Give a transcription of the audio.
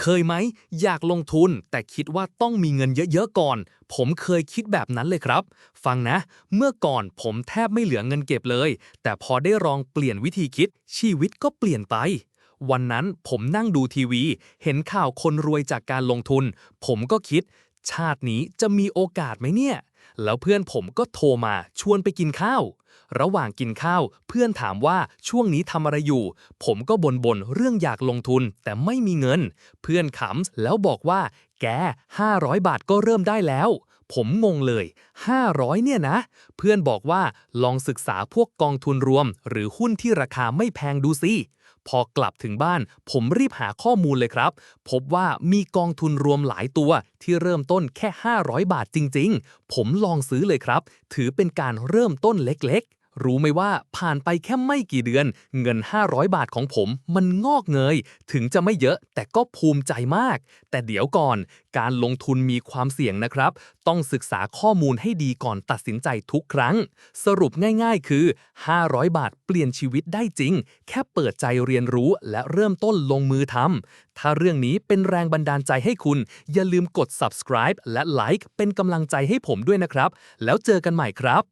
เคยไหม อยากลงทุนแต่คิดว่าต้องมีเงินเยอะๆก่อน ผมเคยคิดแบบนั้นเลยครับ ฟังนะ เมื่อก่อนผมแทบไม่เหลือเงินเก็บเลย แต่พอได้ลองเปลี่ยนวิธีคิด ชีวิตก็เปลี่ยนไปวันนั้นผมนั่งดูทีวี เห็นข่าวคนรวยจากการลงทุน ผมก็คิด ชาตินี้จะมีโอกาสไหมเนี่ย แล้วเพื่อนผมก็โทรมาชวนไปกินข้าว ระหว่างกินข้าว เพื่อนถามว่าช่วงนี้ทำอะไรอยู่ ผมก็บ่นบ่นๆเรื่องอยากลงทุนแต่ไม่มีเงิน เพื่อนขำแล้วบอกว่า แก 500 บาทก็เริ่มได้แล้ว ผมงงเลย 500 เนี่ยนะ เพื่อนบอกว่าลองศึกษาพวกกองทุนรวม หรือหุ้นที่ราคาไม่แพงดูสิ พอกลับถึงบ้าน ผมรีบหาข้อมูลเลยครับ พบว่ามีกองทุนรวมหลายตัวที่เริ่มต้นแค่ 500 บาทจริง ๆ ผมลองซื้อเลยครับ ถือเป็นการเริ่มต้นเล็กๆ รู้ไหมว่าผ่านไปแค่ไม่กี่เดือน เงิน 500 บาทของผม มันงอกเงย ถึงจะไม่เยอะแต่ก็ภูมิใจมาก แต่เดี๋ยวก่อน การลงทุนมีความเสี่ยงนะครับ ต้องศึกษาข้อมูลให้ดีก่อนตัดสินใจทุกครั้ง สรุปง่ายๆ คือ 500 บาทเปลี่ยนชีวิตได้จริง แค่เปิดใจเรียนรู้และเริ่มต้นลงมือทำถ้าเรื่องนี้เป็นแรงบันดาลใจให้คุณ อย่าลืมกด subscribe และ like เป็นกำลังใจให้ผมด้วยนะครับ แล้วเจอกันใหม่ครับ